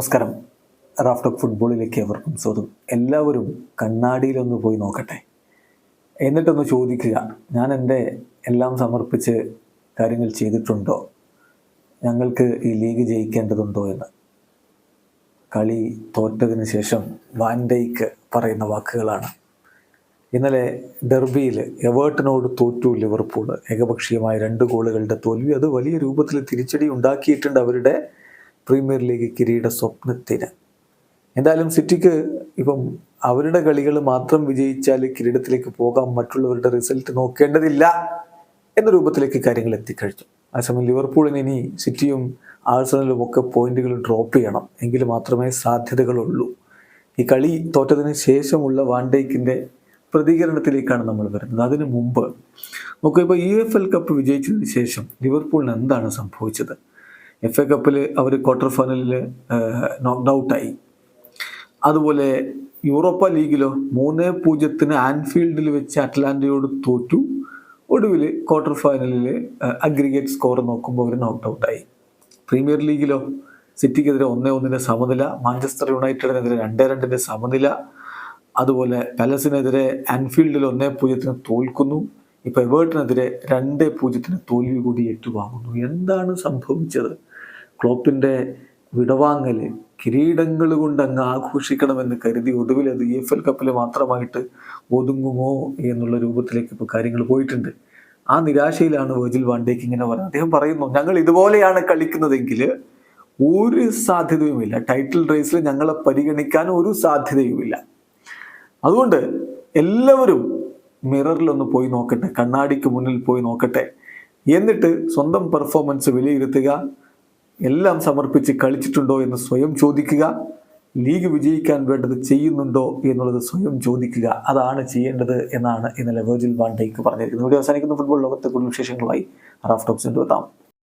നമസ്കാരം. റാഫ്റ്റോക്ക് ഫുട്ബോളിലേക്ക് അവർക്കും സ്വാഗതം. എല്ലാവരും കണ്ണാടിയിലൊന്ന് പോയി നോക്കട്ടെ. എന്നിട്ടൊന്ന് ചോദിക്കുക ഞാൻ എന്റെ എല്ലാം സമർപ്പിച്ച് കാര്യങ്ങൾ ചെയ്തിട്ടുണ്ടോ? ഞങ്ങൾക്ക് ഈ ലീഗ് ജയിക്കേണ്ടതുണ്ടോ എന്ന്. കളി തോറ്റതിന് ശേഷം വാൻഡൈക്ക് പറയുന്ന വാക്കുകളാണ്. ഇന്നലെ ഡെർബിയിൽ എവേർട്ടിനോട് തോറ്റു ലിവർപൂൾ. ഏകപക്ഷീയമായ രണ്ട് ഗോളുകളുടെ തോൽവി. അത് വലിയ രൂപത്തിൽ തിരിച്ചടി ഉണ്ടാക്കിയിട്ടുണ്ട് അവരുടെ പ്രീമിയർ ലീഗ് കിരീട സ്വപ്നത്തിന്. എന്തായാലും സിറ്റിക്ക് ഇപ്പം അവരുടെ കളികൾ മാത്രം വിജയിച്ചാൽ കിരീടത്തിലേക്ക് പോകാം മറ്റുള്ളവരുടെ റിസൾട്ട് നോക്കേണ്ടതില്ല എന്ന രൂപത്തിലേക്ക് കാര്യങ്ങൾ എത്തിക്കഴിഞ്ഞു. അതേസമയം ലിവർപൂളിന് ഇനി സിറ്റിയും ആഴ്സണലും ഒക്കെ പോയിന്റുകൾ ഡ്രോപ്പ് ചെയ്യണം. എങ്കിൽ മാത്രമേ സാധ്യതകളുള്ളൂ. ഈ കളി തോറ്റതിന് ശേഷമുള്ള വാൻഡേക്കിന്റെ പ്രതികരണത്തിലേക്കാണ് നമ്മൾ വരുന്നത്. അതിനു മുമ്പ് നോക്കുക ഇപ്പോൾ യു എഫ് എൽ കപ്പ് വിജയിച്ചതിന് ശേഷം ലിവർപൂളിന് എന്താണ് സംഭവിച്ചത്? എഫ് എ കപ്പിൽ അവർ ക്വാർട്ടർ ഫൈനലിൽ നോക്ക്ഡ് ഔട്ടായി അതുപോലെ യൂറോപ്പ ലീഗിലോ മൂന്ന് പൂജ്യത്തിന് ആൻഫീൽഡിൽ വെച്ച് അറ്റ്ലാന്റയോട് തോറ്റു. ഒടുവിൽ ക്വാർട്ടർ ഫൈനലിൽ അഗ്രിഗേറ്റ് സ്കോർ നോക്കുമ്പോൾ അവർ നോക്ക്ഡ് ഔട്ടായി പ്രീമിയർ ലീഗിലോ സിറ്റിക്കെതിരെ ഒന്നേ ഒന്നിന്റെ സമനില മാഞ്ചസ്റ്റർ യുണൈറ്റഡിനെതിരെ രണ്ടേ രണ്ടിന്റെ സമനില അതുപോലെ പാലസിനെതിരെ ആൻഫീൽഡിൽ ഒന്നേ പൂജ്യത്തിന് തോൽക്കുന്നു. ഇപ്പോൾ എവേർട്ടിനെതിരെ രണ്ട് പൂജ്യത്തിന് തോൽവി കൂടി ഏറ്റുവാങ്ങുന്നു. എന്താണ് സംഭവിച്ചത്? ക്ലോപ്പിന്റെ വിടവാങ്ങൽ കിരീടങ്ങൾ കൊണ്ട് അങ്ങ് ആഘോഷിക്കണമെന്ന് കരുതി ഒടുവിൽ അത് ഇ എഫ് എൽ കപ്പിൽ മാത്രമായിട്ട് ഒതുങ്ങുമോ എന്നുള്ള രൂപത്തിലേക്ക് ഇപ്പോൾ കാര്യങ്ങൾ പോയിട്ടുണ്ട്. ആ നിരാശയിലാണ് വേജിൽ വാണ്ടേക്ക് ഇങ്ങനെ പറയുന്നത് അദ്ദേഹം പറയുന്നു ഞങ്ങൾ ഇതുപോലെയാണ് കളിക്കുന്നതെങ്കിൽ ഒരു സാധ്യതയുമില്ല. ടൈറ്റിൽ റേസിൽ ഞങ്ങളെ പരിഗണിക്കാൻ ഒരു സാധ്യതയുമില്ല. അതുകൊണ്ട് എല്ലാവരും മിററിലൊന്ന് പോയി നോക്കട്ടെ കണ്ണാടിക്ക് മുന്നിൽ പോയി നോക്കട്ടെ. എന്നിട്ട് സ്വന്തം പെർഫോമൻസ് വിലയിരുത്തുക. എല്ലാം സമർപ്പിച്ച് കളിച്ചിട്ടുണ്ടോ എന്ന് സ്വയം ചോദിക്കുക. ലീഗ് വിജയിക്കാൻ വേണ്ടത് ചെയ്യുന്നുണ്ടോ എന്നുള്ളത് സ്വയം ചോദിക്കുക. അതാണ് ചെയ്യേണ്ടത് എന്നാണ് ഇന്നലെ വെർജിൽ വാണ്ടേക്ക് പറഞ്ഞിരിക്കുന്നത്. ഇവിടെ അവസാനിക്കുന്ന. ഫുട്ബോൾ ലോകത്തെ കൂടുതൽ വിശേഷങ്ങളായി റാഫ് ടോക്സിന്റെ